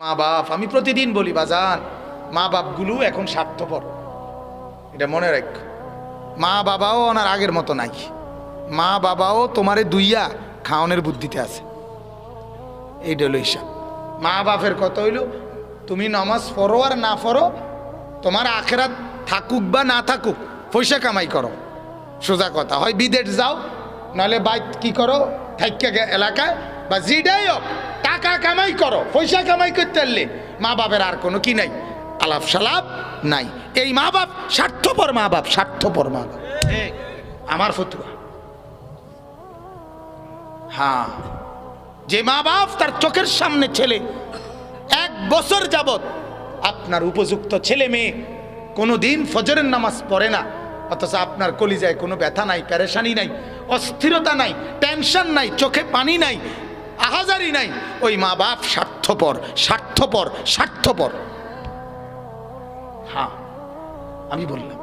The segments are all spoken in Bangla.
মা বাপ, আমি প্রতিদিন বলি, বাজান, মা বাপগুলো এখন স্বার্থপর। এটা মনে রাখ। মা বাবাও ওনার আগের মতো নাই। মা বাবাও তোমারে দুইয়া খাওয়ানোর বুদ্ধিতে আছে। এইটা হলো হিসাব। মা বাপের কথা হইল, তুমি নমাজ পড়ো আর না পড়ো, তোমার আখেরাত থাকুক বা না থাকুক, পয়সা কামাই করো। সোজা কথা, হয় বিদেশ যাও, নাহলে বাইক কি করো থাইকা এলাকায় বা জিডাই হোক টাকা কামাই করো, পয়সা কামাই করতে পারলে মা বাপের আর কোনো কি নাই, আলাপ সালাপ নাই। এই মা বাপ স্বার্থপর মা বাপ, স্বার্থপর মা বাপ। আমার ফতুয়া। হ্যাঁ যে মা বাপ তার চোখের সামনে ছেলে, এক বছর যাবত আপনার উপযুক্ত ছেলে মেয়ে কোনো দিন ফজরের নামাজ পড়ে না, অথচ আপনার কলিজায় কোনো ব্যথা নাই প্যারেশানি নাই, অস্থিরতা নাই, টেনশন নাই, চোখে পানি নাই আহাজারি নাই। ওই মা বাপ স্বার্থপর স্বার্থপর স্বার্থপর। হ্যাঁ আমি বললাম।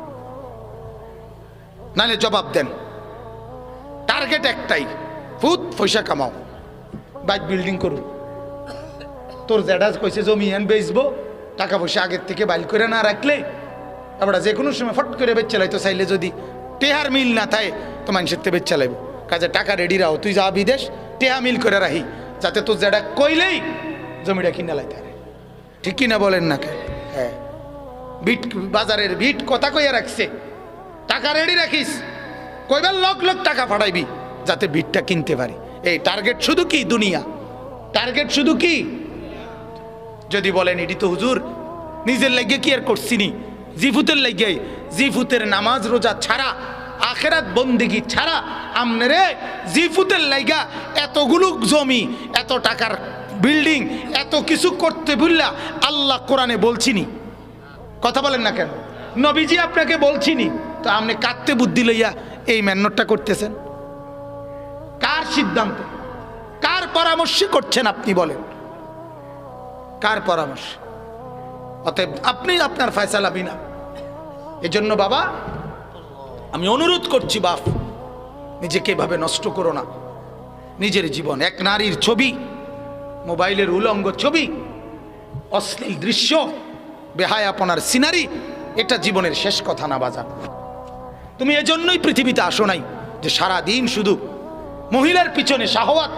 নালে জবাব দেন। টার্গেট একটাই ফুত পয়সা কামাও। বাইক বিল্ডিং করুন। তোর জ্যাডাজ কইছে জমি এন বেচবো, টাকা পয়সা আগের থেকে বাইল করে না রাখলে, আমরা যে কোনো সময় ফট করে বেচ চালাইতো চাইলে যদি টেহার মিল না থাকে, তো মানুষের তে বেচ চালাইব কাজে টাকা রেডি রাও, তুই যা বিদেশ টেহা মিল করে রাহি যাতে তোর জ্যাডা কইলেই জমিটা কিনা লাইতে পারে ঠিক কিনা বলেন না কে হ্যাঁ। বিট বাজারের বিট কথা কইয়া রাখছে। টাকা রেডি রাখিস। কইবার লক লক টাকা পাঠাইবি যাতে বিটটা কিনতে পারি। এই টার্গেট শুধু কি দুনিয়া? টার্গেট শুধু কি? যদি বলেন এটি তো হুজুর নিজের লাগিয়ে কি আর করছিনি? জিফুতের লাগিয়ে জিফুতের নামাজ রোজা ছাড়া আখেরাত বন্দিগি ছাড়া আমনেরে জিফুতের লাইগা এতগুলো জমি, এত টাকার বিল্ডিং, এত কিছু করতে বুঝলা আল্লাহ কোরআনে বলছিনি। কথা বলেন না কেন? নবীজি আপনাকে বলছিনি, তো আপনি কাঁদতে বুদ্ধি লইয়া এই মেন্নটটা করতেছেন। কার সিদ্ধান্ত? কার পরামর্শে করছেন আপনি বলেন। কার পরামর্শ? অতএব আপনি আপনার ফয়সালা বিনা। এজন্য বাবা আমি অনুরোধ করছি, বাপ, নিজেকে এভাবে নষ্ট করো না। নিজের জীবন, এক নারীর ছবি, মোবাইলের উলঙ্গ ছবি, অশ্লীল দৃশ্য, বেহায় আপনার সিনারি, এটা জীবনের শেষ কথা না বাজার তুমি এজন্যই পৃথিবীতে আসো নাই, যে সারা দিন শুধু মহিলার পিছনে শাহওয়াত,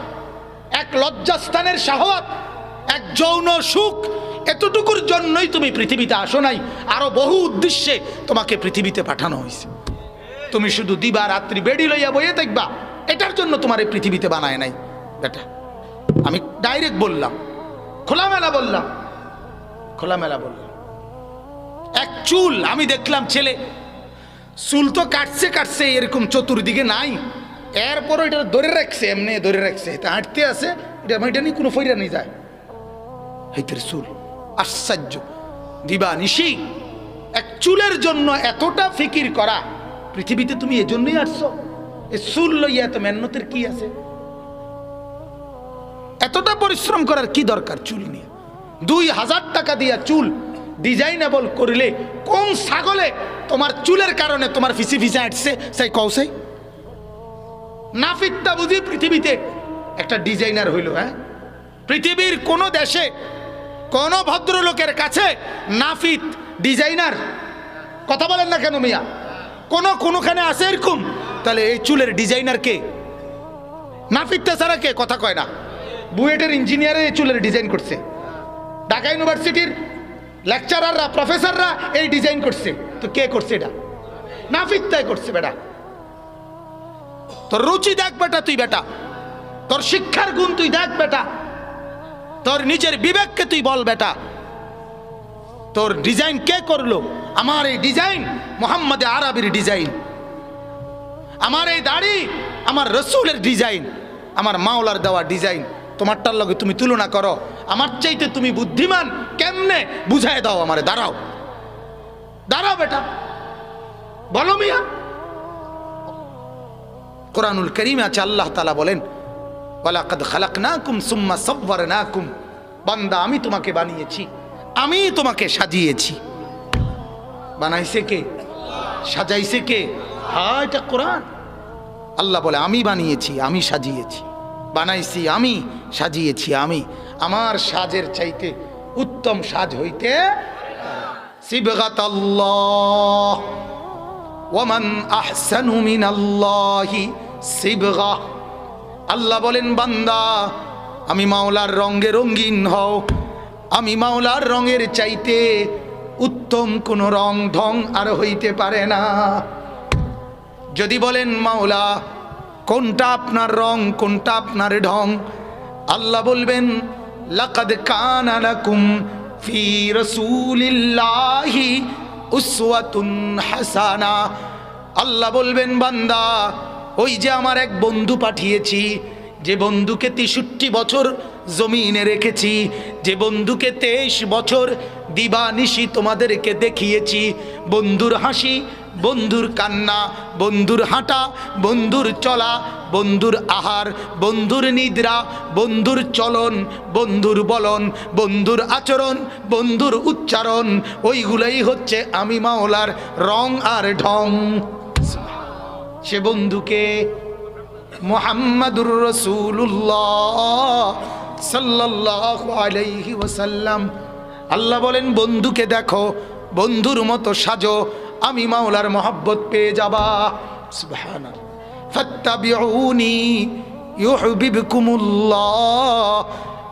এক লজ্জাস্থানের শাহওয়াত, এক যৌন সুখ, এতটুকুর জন্যই তুমি পৃথিবীতে আসো নাই। আরও বহু উদ্দেশ্যে তোমাকে পৃথিবীতে পাঠানো হয়েছে। তুমি শুধু দিবা, রাত্রি বেডি লইয়া বইয়ে দেখবা এটার জন্য তোমার এই পৃথিবীতে বানায় নাই। বেটা, আমি ডাইরেক্ট বললাম, খোলামেলা বললাম খোলামেলা বললাম। এক চুল, আমি দেখলাম ছেলে, চুল তো কাটছে কাটছে এরকম চতুর্দিকে নাই। এরপরও এটা ধরে রাখছে, এমনি ধরে রাখছে, এটা হাঁটতে আছে, এটা এটা নিয়ে কোনো ফইরা নিয়ে যায়। হেতের চুল, আশ্চর্য। দিবা নিশি, এক চুলের জন্য এতটা ফিকির করা পৃথিবীতে তুমি এজন্যই আসছো? এ চুল লইয়া এত মেহনতের কি আছে? এতটা পরিশ্রম করার কি দরকার চুল নিয়ে? দুই হাজার টাকা দিয়া চুল ডিজাইনেবল করলে কোন ছাগলে তোমার চুলের কারণে তোমার ফিসি ফিসে আটছে সেই কৌসাই নাফিকটা বুঝি পৃথিবীতে একটা ডিজাইনার হইল হ্যাঁ? পৃথিবীর কোন দেশে কোন ভদ্রলোকের কাছে নাফিত ডিজাইনার, কথা বলেন না কেন মিয়া? কোন কোনোখানে আছে এরকম? তাহলে এই চুলের ডিজাইনার কে? নাফিকটা ছাড়া কে? কথা কয় না। বুয়েটের ইঞ্জিনিয়ারে এই চুলের ডিজাইন করছে। ঢাকা ইউনিভার্সিটির লেকচারাররা প্রফেসররা এই ডিজাইন করছে। তো কে করছে এটা? নাফিকটাই করছে বেটা। তোর রুচি দেখ বেটা তুই বেটা। তোর শিক্ষার গুণ তুই দেখ বেটা। তোর নিজের বিবেককে তুই বল বেটা। তোর ডিজাইন কে করল? আমার এই ডিজাইন মোহাম্মদ আরবির ডিজাইন আমার এই দাড়ি আমার রসুলের ডিজাইন আমার মাওলার দেওয়া ডিজাইন তোমারটার লগে তুমি তুলনা করো। আমার চাইতে তুমি বুদ্ধিমান কেমনে বুঝায় দাও আমারে? দাঁড়াও। দাঁড়াও বেটা। বলো মিয়া। কোরআনুল করিমে আছে আল্লাহ তালা বলেন, ওয়ালাকাদ খালাকনাকুম সুম্মা সাব্বারনাকুম। বান্দা, আমি তোমাকে বানিয়েছি। আমি তোমাকে সাজিয়েছি। বানাইছে কে? সাজাইছে কে? হ্যাঁ এটা কোরআন। আল্লাহ বলে, আমি বানিয়েছি, আমি সাজিয়েছি। বানাইছি, আমি সাজিয়েছি, আমি। আমার সাজের চাইতে উত্তম সাজ হইতে আল্লাহ বলেন, বান্দা, আমি মাওলার রঙে রঙিন হও। আমি মাওলার রঙের চাইতে উত্তম কোন রং ঢং আর হইতে পারে না। যদি বলেন, মাওলা, কোনটা আপনার রং, কোনটা আপনার ঢং? আল্লাহ বলবেন, লাকাদ কানা লাকুম ফি রাসূলিল্লাহি উসওয়াতুন হাসানা। আল্লাহ বলবেন, বান্দা, ওই যে আমার এক বন্ধু পাঠিয়েছি, যে বন্ধুকে তেষট্টি বছর জমিনে রেখেছি, যে বন্ধুকে তেইশ বছর দিবানিশি তোমাদেরকে দেখিয়েছি। বন্ধুর হাসি, বন্ধুর কান্না, বন্ধুর হাঁটা, বন্ধুর চলা, বন্ধুর আহার, বন্ধুর নিদ্রা, বন্ধুর চলন, বন্ধুর বলন, বন্ধুর আচরণ, বন্ধুর উচ্চারণ, ওইগুলোই হচ্ছে আমি মাওলার রং আর ঢং। সে বন্ধুকে মোহাম্মদুর রসুল্লাহ ওসাল্লাম আল্লাহ বলেন, বন্ধুকে দেখো, বন্ধুর মতো সাজো, আমি মাওলার মহব্বত পেয়ে যাবা।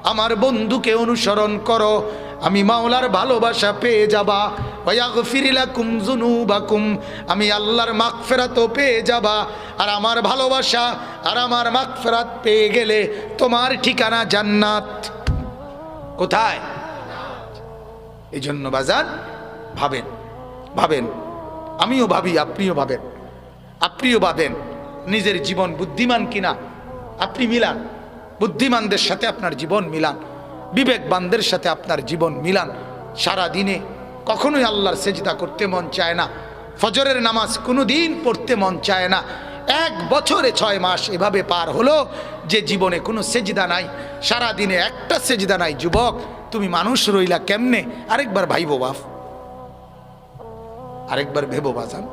আমার বন্ধুকে অনুসরণ করো আমি মাওলার ভালোবাসা পেয়ে যাবা। ওয়াগফিরিলাকুম যুনুবাকুম। আমি আল্লাহর মাগফিরাতও পেয়ে যাবা। আর আমার ভালোবাসা আর আমার মাগফিরাত পেয়ে গেলে তোমার ঠিকানা জান্নাত। কোথায়? এই জন্য বাজান, ভাবেন ভাবেন। আমিও ভাবি, আপনিও ভাবেন। আপনিও ভাবেন, নিজের জীবন বুদ্ধিমান কিনা? আপনি মিলান। বুদ্ধিমানদের সাথে আপনার জীবন মিলান। বিবেকবানদের সাথে আপনার জীবন মিলান। সারা দিনে কখনোই আল্লাহর সেজদা করতে মন চায় না। ফজরের নামাজ কোনো দিন পড়তে মন চায় না। এক বছরে ছয় মাস এভাবে পার হলো যে জীবনে কোনো সেজদা নাই। সারা দিনে একটা সেজদা নাই। যুবক, তুমি মানুষ রইলা কেমনে? আরেকবার ভাইবো বাপ আরেকবার ভেবো বাজান।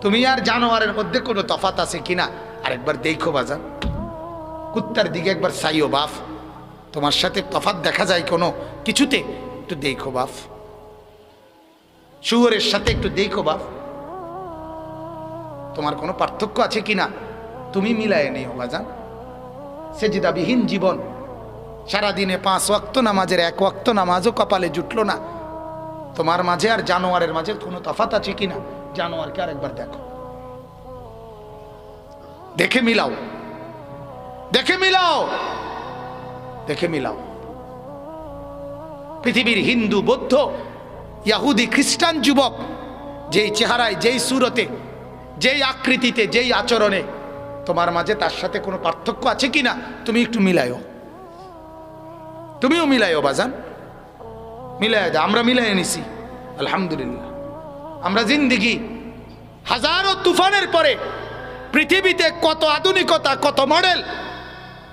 তুমি আর জানোয়ারের মধ্যে কোনো তফাত আছে কিনা? আরেকবার দেখো বাজান। কুত্তার দিকে একবার চাইও বাফ তোমার সাথে তফাত দেখা যায় কোনো কিছুতে, একটু দেখো বাফ। শুয়োরের সাথে একটু দেখো বাফ। তোমার কোনো পার্থক্য আছে কি না? তুমি মিলায় নিও বাজান। সেজিদাবিহীন জীবন। সারাদিনে পাঁচ ওয়াক্ত নামাজের এক ওয়াক্ত নামাজও কপালে জুটলো না। তোমার মাঝে আর জানোয়ারের মাঝে কোনো তফাত আছে কিনা জানোয়ারকে আরেকবার দেখো। দেখে মিলাও। দেখে মিলাও। দেখে মিলাও। পৃথিবীর হিন্দু, বৌদ্ধ, ইয়াহুদি, খ্রিস্টান যুবক, যেই চেহারায়, যেই সুরতে, যেই আকৃতিতে, যেই আচরণে, তোমার মাঝে তার সাথে কোনো পার্থক্য আছে কিনা, তুমি একটু মিলাইও তুমিও মিলাইও বাজান। মিলাই যা আমরা মিলাই নিছি। আলহামদুলিল্লাহ। আমরা জিন্দিগি হাজারো তুফানের পরে পৃথিবীতে কত আধুনিকতা, কত মডেল,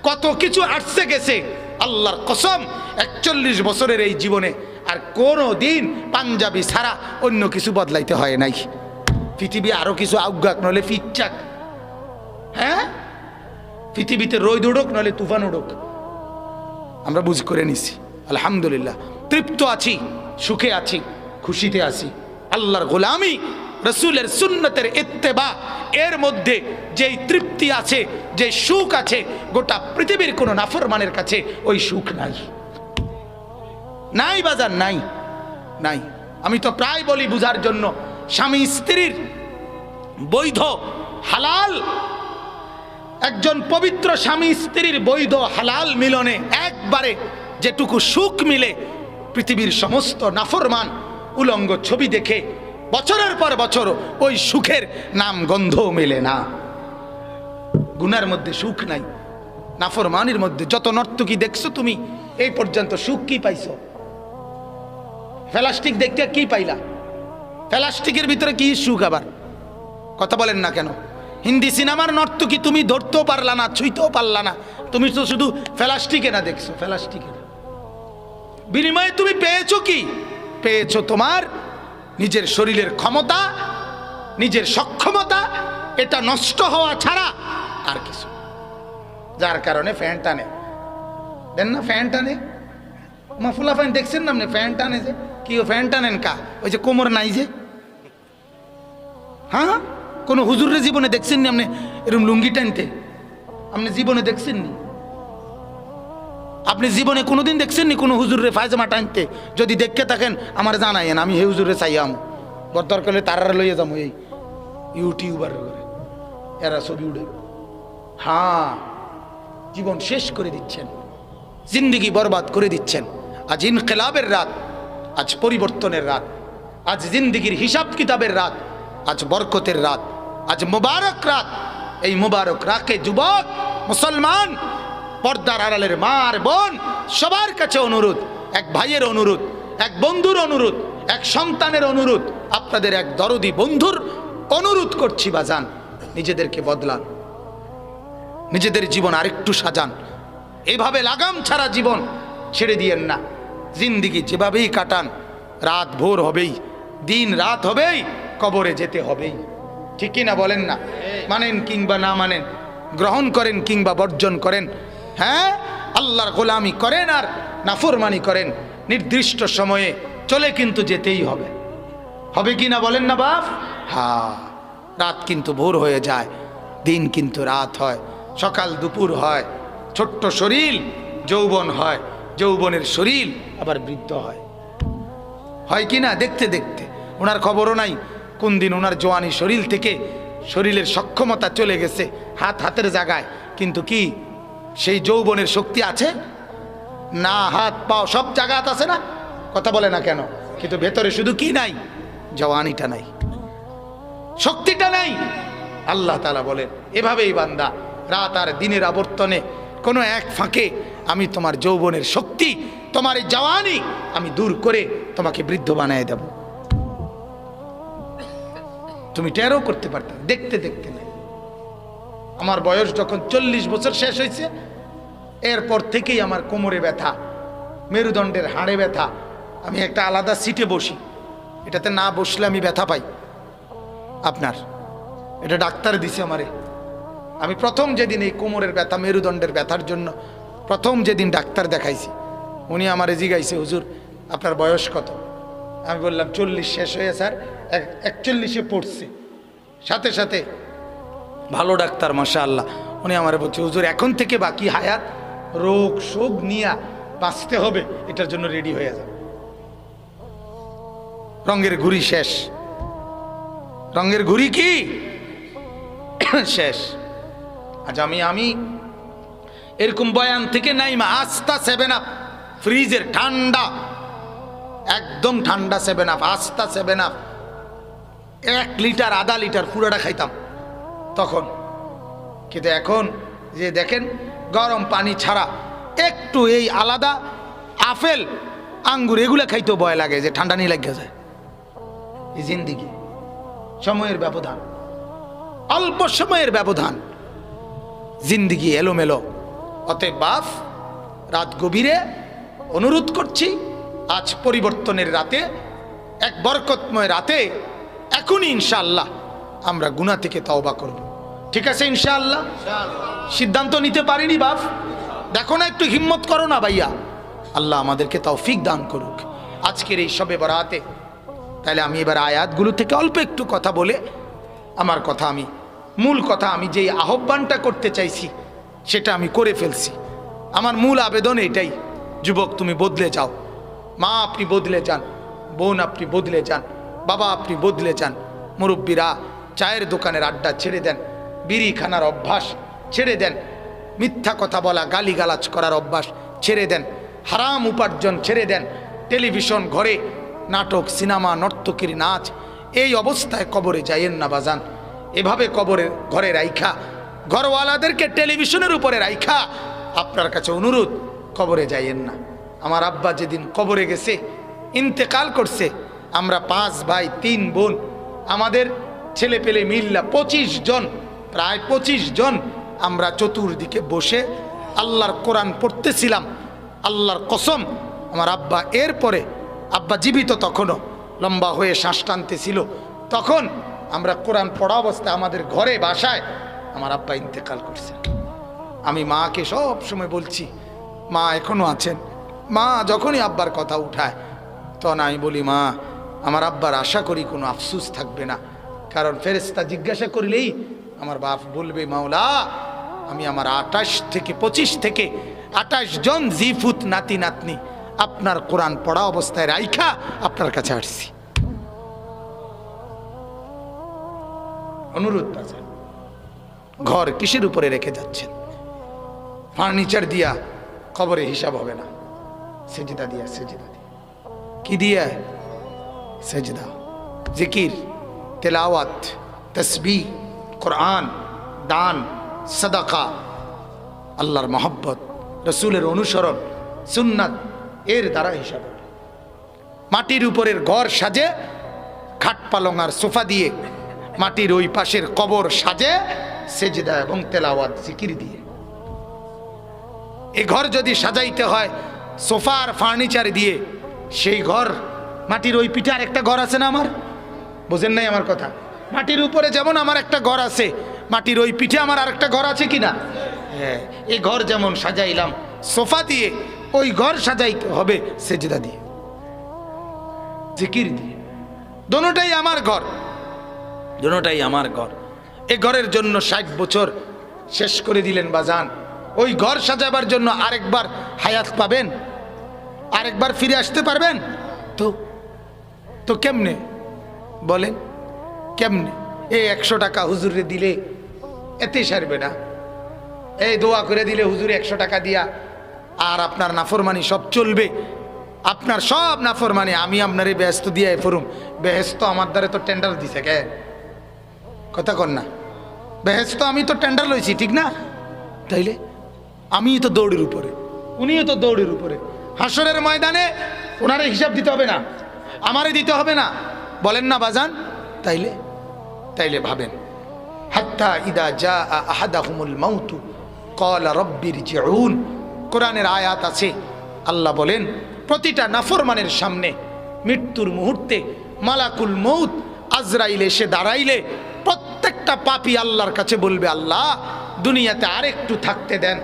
কত কিছু আসছে গেছে। আল্লাহর কসম, একচল্লিশ বছরের এই জীবনে আর কোনো দিন পাঞ্জাবি ছাড়া অন্য কিছু বদলাইতে হয় নাই। পৃথিবী আরও কিছু আজ্ঞাক নলে ফিটচাক হ্যাঁ? পৃথিবীতে রোদ উড়ুক নলে তুফান উড়ুক। আমরা বুঝ করে নিছি, আলহামদুলিল্লাহ। তৃপ্ত আছি, সুখে আছি, খুশিতে আছি। আল্লাহর গোলামি রসুলের সুন্নতের ইত্তেবা। এর মধ্যে যেই তৃপ্তি আছে যে সুখ আছে, গোটা পৃথিবীর কোনো নাফরমানের কাছে ওই সুখ নাই। নাই বাজার, নাই। নাই। আমি তো প্রায় বলি বুঝার জন্য, স্বামী স্ত্রীর বৈধ হালাল, একজন পবিত্র স্বামী স্ত্রীর বৈধ হালাল মিলনে একবারে যেটুকু সুখ মিলে পৃথিবীর সমস্ত নাফরমান উলঙ্গ ছবি দেখে বছরের পর বছর ওই সুখের নাম গন্ধ মেলে না। গুনার মধ্যে সুখ নাই, নাফরমানির মধ্যে। যত নর্তকী দেখছ তুমি, এই পর্যন্ত সুখ কি পাইছো? ফেলাস্টিক দেখতে কি পাইলা? ফেলাস্টিকের ভিতরে কি সুখ আবার? কথা বলেন না কেন? হিন্দি সিনেমার নর্তকী তুমি ধরতেও পারলা না, ছুঁইতেও পারলা না। তুমি তো শুধু ফেলাস্টিকে না দেখছ ফেলাস্টিকে না। বিনিময়ে তুমি পেয়েছ কি? পেয়েছ তোমার নিজের শরীরের ক্ষমতা, নিজের সক্ষমতা, এটা নষ্ট হওয়া ছাড়া আর কিছু যার কারণে ফ্যান টানে। দেন না ফ্যান টানে? মাফুলা ফ্যান দেখছেন না আপনি? ফ্যান টানে যে। কি ও ফ্যান টানেন কা? ওই যে কোমর নাই যে। হ্যাঁ? কোনো হুজুরের জীবনে দেখছেন নি আপনি? এরকম লুঙ্গি টানতে। আপনি জীবনে দেখছেন নি? আপনি জীবনে কোনোদিন দেখছেন নি কোনো হুজুরের ফায়জামা টানতে? যদি দেখতে থাকেন, আমার জানাইন আমি হে হুজুরে চাইয়াম। বর দরকার হলে তারা লইয়ে যাব এই ইউটিউবার করে এরা ছবি উঠে হ্যাঁ জীবন শেষ করে দিচ্ছেন। জিন্দিগি বরবাদ করে দিচ্ছেন। আজ ইনকেলাবের রাত, আজ পরিবর্তনের রাত। আজ জিন্দিগির হিসাব কিতাবের রাত, আজ বরকতের রাত, আজ মুবারক রাত। এই মুবারক রাকে যুবক, মুসলমান পর্দার আড়ালের মা আর বোন, সবার কাছে অনুরোধ, এক ভাইয়ের অনুরোধ, এক বন্ধুর অনুরোধ, এক সন্তানের অনুরোধ, আপনাদের এক দরদি বন্ধুর অনুরোধ করছি বাজান, নিজেদেরকে বদলান, নিজেদের জীবন আরেকটু সাজান, এভাবে লাগাম ছাড়া জীবন ছেড়ে দিয়েন না, জিন্দিগি যেভাবেই কাটান, রাত ভোর হবেই, দিন রাত হবেই, কবরে যেতে হবেই, ঠিক কি না বলেন না? মানেন কিংবা না মানেন, গ্রহণ করেন কিংবা বর্জন করেন হ্যাঁ? আল্লাহর গোলামি করেন আর নাফরমানি করেন। নির্দিষ্ট সময়ে চলে কিন্তু যেতেই হবে। হবে কি না বলেন না বাপ? হ্যাঁ রাত কিন্তু ভোর হয়ে যায়, দিন কিন্তু রাত হয়, সকাল দুপুর হয়, ছোট্ট শরীর যৌবন হয়, যৌবনের শরীর আবার বৃদ্ধ হয়। হয় কি না? দেখতে দেখতে। ওনার খবরও নাই, কোন দিন ওনার জোয়ানি শরীর থেকে শরীরের সক্ষমতা চলে গেছে, হাত হাতের জায়গায়। কিন্তু কি? সেই যৌবনের শক্তি আছে? না হাত পাও সব জায়গাত আছে না? কথা বলে না কেন? কিন্তু ভেতরে শুধু কি নাই? জওয়ানিটা নাই। শক্তিটা নাই! আল্লাহ তালা বলেন এভাবেই বান্দা রাত আর দিনের আবর্তনে কোনো এক ফাঁকে আমি তোমার যৌবনের শক্তি তোমার এই জওয়ানি আমি দূর করে তোমাকে বৃদ্ধ বানিয়ে দেব। তুমি টেরও করতে পারতে না, দেখতে দেখতে নাই। আমার বয়স যখন চল্লিশ বছর শেষ হয়েছে এরপর থেকেই আমার কোমরে ব্যথা, মেরুদণ্ডের হাড়ে ব্যথা। আমি একটা আলাদা সিটে বসি, এটাতে না বসলে আমি ব্যথা পাই। আপনার, এটা ডাক্তার দিছে আমারে। আমি প্রথম যেদিন এই কোমরের ব্যথা, মেরুদণ্ডের ব্যথার জন্য প্রথম যেদিন ডাক্তার দেখাইছি, উনি আমারে জিগাইছে, হুজুর, আপনার বয়স কত? আমি বললাম, চল্লিশ, শেষ হয়ে স্যার, এক- একচল্লিশে পড়ছে। সাথে সাথে, ভালো ডাক্তার মাসা আল্লাহ উনি আমার বলছে, হুজুর, এখন থেকে বাকি হায়াত রোগ শোক নিয়ে বাঁচতে হবে, এটার জন্য রেডি হয়ে যাবে। রঙের ঘুড়ি শেষ। রঙের ঘুড়ি কি? শেষ। আজ আমি আমি এরকম বয়ান থেকে নাইমা আস্তা সেভেন আপ ফ্রিজের ঠান্ডা, একদম ঠান্ডা সেভেন আপ আস্তা সেভেন আপ এক লিটার, আধা লিটার পুরোটা খাইতাম। তখন, কিন্তু এখন, যে দেখেন গরম পানি ছাড়া একটু এই আলাদা আপেল, আঙ্গুর, এগুলো খাইতেও ভয় লাগে যে ঠান্ডা নিয়ে লাগে যায়। এই জিন্দিগি, সময়ের ব্যবধান, অল্প সময়ের ব্যবধান, জিন্দিগি এলোমেলো। অতএব বাপ, রাত গভীরে অনুরোধ করছি, আজ পরিবর্তনের রাতে, এক বরকতময় রাতে, এখনই ইনশাআল্লাহ আমরা গুণা থেকে তওবা করব। ঠিক আছে, ইনশাআল্লাহ। সিদ্ধান্ত নিতে পারিনি, বাপ। দেখো না, একটু হিম্মত করো না, ভাইয়া। আল্লাহ আমাদেরকে তৌফিক দান করুক। আজকের এই সবে বরাতে তাহলে আমি এবার আয়াতগুলো থেকে অল্প একটু কথা বলে, আমার কথা আমি, মূল কথা আমি যেই আহ্বানটা করতে চাইছি, সেটা আমি করে ফেলছি। আমার মূল আবেদন এটাই, যুবক, তুমি বদলে যাও। মা আপনি বদলে যান, বোন আপনি বদলে যান, বাবা আপনি বদলে যান, মুরব্বীরা চায়ের দোকানের আড্ডা ছেড়ে দেন বিড়ি খানার অভ্যাস। ছেড়ে দেন। মিথ্যা কথা বলা, গালিগালাজ করার অভ্যাস ছেড়ে দেন। হারাম উপার্জন ছেড়ে দেন। টেলিভিশন, ঘরে নাটক, সিনেমা, নর্তকীর নাচ, এই অবস্থায় কবরে যাইয়েন না বাজান। এভাবে কবরে, ঘরে রাইখা। ঘরওয়ালাদেরকে টেলিভিশনের উপরে রাইখা। আপনার কাছে অনুরোধ, কবরে যাইয়েন না। আমার আব্বা যেদিন কবরে গেছে, ইন্তেকাল করছে, আমরা পাঁচ ভাই, তিন বোন, আমাদের ছেলে পেলে মিল্লা পঁচিশ জন প্রায় পঁচিশ জন আমরা চতুর্দিকে বসে আল্লাহর কোরআন পড়তেছিলাম, আল্লাহর কসম, আমার আব্বা এরপরে, আব্বা জীবিত তখনও, লম্বা হয়ে শ্বাস টানতেছিল। তখন আমরা কোরআন পড়া অবস্থায় আমাদের ঘরে, বাসায় আমার আব্বা ইন্তেকাল করছে। আমি মাকে সব সময় বলছি, মা এখনও আছেন? মা যখনই আব্বার কথা উঠায়, তখন আমি বলি, মা, আমার আব্বার আশা করি কোনো আফসুস থাকবে না। কারণ ফেরেস্তা জিজ্ঞাসা করলেই আমার বাপ বলবে, মাওলা, আমি আমার আটাশ থেকে পঁচিশ থেকে আটাশ জন জিফুত নাতি নাতনি আপনার কোরআন পড়া অবস্থায় রাইখা আপনার কাছে আসছি। অনুরোধ আছে। ঘর কিসের উপরে রেখে যাচ্ছেন? ফার্নিচার দিয়া খবরে হিসাব হবে না। সেজিদা দিয়া সেজিদা দিয়া। কি দিয়া? সেজদা, জিকির, তেলাওয়াত তসবি কোরআন, দান, সদাকা, আল্লাহর মহব্বত, রসুলের অনুসরণ, সুন্নাত, এর দ্বারা হিসাব মাটির উপরের ঘর সাজে, খাট পালং আর সোফা দিয়ে মাটির ওই পাশের কবর সাজে, সেজদা এবং তেলাওয়াত, জিকির দিয়ে। এ ঘর যদি সাজাইতে হয়, সোফা আর ফার্নিচার দিয়ে, সেই ঘর মাটির ওই পিঠে আর একটা ঘর আছে না আমার? বোঝেন নাই আমার কথা? মাটির উপরে যেমন আমার একটা ঘর আছে মাটির ওই পিঠে আমার আরেকটা ঘর আছে কি না হ্যাঁ এই ঘর যেমন সাজাইলাম সোফা দিয়ে ওই ঘর সাজাইতে হবে সেজদা দিয়ে জিকির দিয়ে। দোনোটাই আমার ঘর। দোনোটাই আমার ঘর। এ ঘরের জন্য ষাট বছর শেষ করে দিলেন বাজান। ওই ঘর সাজাবার জন্য আরেকবার হায়াত পাবেন আরেকবার ফিরে আসতে পারবেন? তো তো কেমনে? বলেন। কেমনে? এই একশো টাকা হুজুরে দিলে এতে সারবে না। এই দোয়া করে দিলে হুজুরে একশো টাকা দিয়া, আর আপনার নাফরমানি সব চলবে। আপনার সব নাফরমানি আমি আপনার এই ব্যস্ত দিয়ে ফরুম। বেহেস্ত আমার দ্বারা তো টেন্ডার দিছে কে? কথা কর না। বেহেস্ত আমি তো টেন্ডার লইছি, ঠিক না? তাইলে আমি তো দৌড়ের উপরে, উনিও তো দৌড়ের উপরে। হাসরের ময়দানে ওনারে হিসাব দিতে হবে না, আমারে দিতে হবে না। বলেন না বাজান, তাইলে তাইলে ভাবেন। হাত্তা ইদা যা আহাদাহুমুল মাউতু কলা রব্বির জিউন কোরআনের আয়াত আছে। আল্লাহ বলেন, প্রতিটা নাফরমানের সামনে মৃত্যুর মুহূর্তে মালাকুল মৌত আজরাইলে, এসে দাঁড়াইলে প্রত্যেকটা পাপী আল্লাহর কাছে বলবে, আল্লাহ, দুনিয়াতে আরেকটু থাকতে দেন।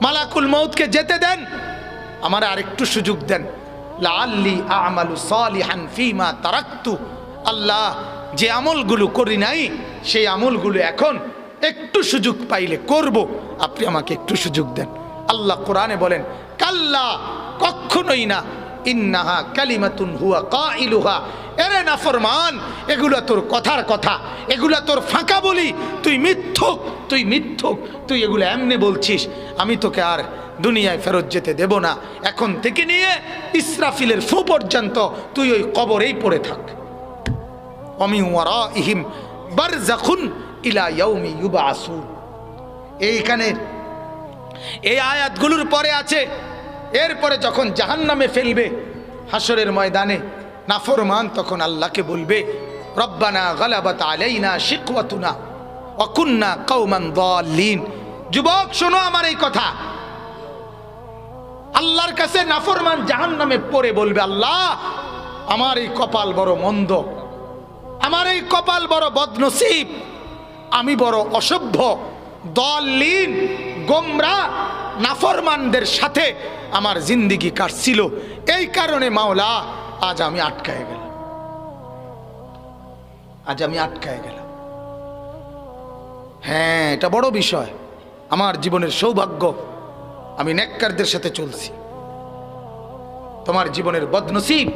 মালাকুল মৌতকে যেতে দেন। আমার আরেকটু সুযোগ দেন। লাল্লি আমালু সালিহান ফিমা তারাক্তু। আল্লাহ যে আমলগুলো করি নাই, সেই আমলগুলো এখন একটু সুযোগ পাইলে করব। আপনি আমাকে একটু সুযোগ দেন। আল্লাহ কোরআনে বলেন, কাল্লা, কখনোই না। ইন্নাহা কালিমাতুন হুয়া কাইলুহা। এরে না ফরমান এগুলা তোর কথার কথা। এগুলা তোর ফাঁকা বলি। তুই মিথ্যুক তুই মিথ্যুক। তুই এগুলো এমনি বলছিস। আমি তোকে আর দুনিয়ায় ফেরত যেতে দেব না। এখন থেকে নিয়ে ইসরাফিলের ফু পর্যন্ত তুই ওই কবরেই পড়ে থাক। অমি ওয়ারা ইহিম বারজাখুন ইলা ইয়াউমি ইউবাসুন। এইখানে এই আয়াতগুলোর পরে আছে, এরপরে যখন জাহান্নামে ফেলবে হাসরের ময়দানে নাফরমান, তখন আল্লাহকে বলবে, রব্বানা গালাবাত আলাইনা শিকওয়াতুনা অকুন্না কৌমান দলিন যুবক, শোনো আমার এই কথা। আল্লাহর কাছে নাফরমান জাহান্নামে পড়ে বলবে, আল্লাহ, আমার এই কপাল বড় মন্দ। আমার এই কপাল বড় বদনসিব, আমি বড় অসভ্য দলিন গোমরা, নাফরমানদের সাথে আমার জিন্দিগি কাটছিল। এই কারণে মাওলা, আজ আমি আটকায় গেলাম। আজ আমি আটকায় গেলাম। হ্যাঁ এটা বড় বিষয়। আমার জীবনের সৌভাগ্য, আমি নেককারদের সাথে চলছি। তোমার জীবনের বদনসিব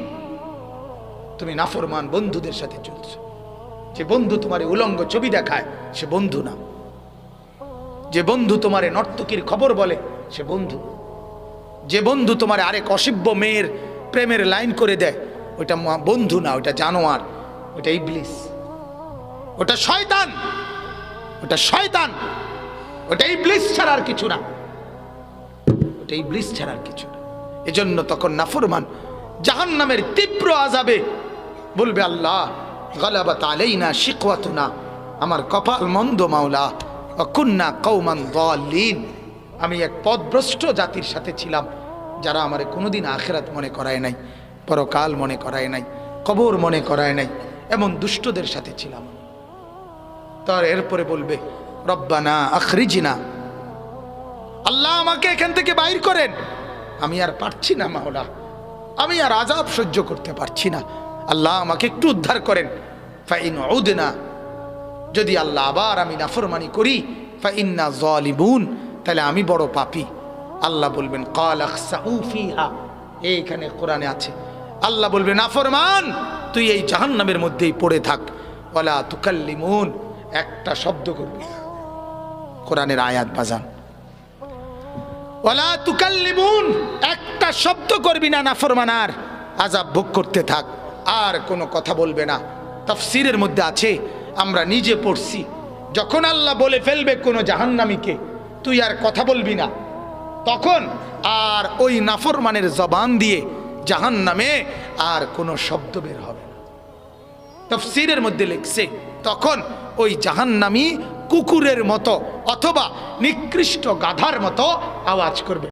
তুমি নাফরমান বন্ধুদের সাথে চলছো। যে বন্ধু তোমার উলঙ্গ ছবি দেখায়, সে বন্ধু না। যে বন্ধু তোমারে নর্তকীর খবর বলে, সে বন্ধু। যে বন্ধু তোমার আরেক অসিব্য মেয়ের প্রেমের লাইন করে দেয়, ওইটা বন্ধু না ওটা জানোয়ার ওটা ইবলিস। ওটা শয়তান ওটা শয়তান, ওটা ইবলিস ছাড়া আর কিছু না। ওটা ইবলিস ছাড়া আর কিছু না। এজন্য তখন নাফরমান জাহান নামের তীব্র আজাবে বলবে আল্লাহ, গালাবাত আলাইনা শিকওয়াতুনা। আমার কপাল মন্দ মাওলা, অকুন্না কৌমান দলিন আমি এক পদভ্রষ্ট জাতির সাথে ছিলাম, যারা আমারে কোনোদিন আখেরাত মনে করায় নাই, পরকাল মনে করায় নাই, কবর মনে করায় নাই, এমন দুষ্টদের সাথে ছিলাম। তার এরপরে বলবে, রব্বানা আখরিজিনা। আল্লাহ আমাকে এখান থেকে বাইর করেন। আমি আর পারছি না মাওলা, আমি আর আজাব সহ্য করতে পারছি না। আল্লাহ আমাকে একটু উদ্ধার করেন। ফাইন না যদি আল্লাহ আবার আমি নাফরমানি করি, ফাইন্না জলিমুন, তাহলে আমি বড় পাপী। আল্লাহ বলবেন, কাল ফিহা এইখানে কোরআনে আছে। আল্লাহ বলবেন নাফরমান, তুই এই জাহান্নামের মধ্যেই পড়ে থাক। ওলা তুকাল্লিমুন একটা শব্দ করবি। কোরআনের আয়াত বাজান। ওলা তুকাল্লিমুন, একটা শব্দ করবি না নাফরমানার। আজাব ভোগ করতে থাক। আর কোনো কথা বলবে না। তাফসিরের মধ্যে আছে, আমরা নিজে পড়ছি। যখন আল্লাহ বলে ফেলবে কোনো জাহান্নামীকে, তুই আর কথা বলবি না। তখন আর ওই নাফরমানের জবান দিয়ে জাহান্নামে আর কোনো শব্দ বের হবে না। তফসিরের মধ্যে লিখছে, তখন ওই জাহান্নামী কুকুরের মতো অথবা নিকৃষ্ট গাধার মতো আওয়াজ করবে।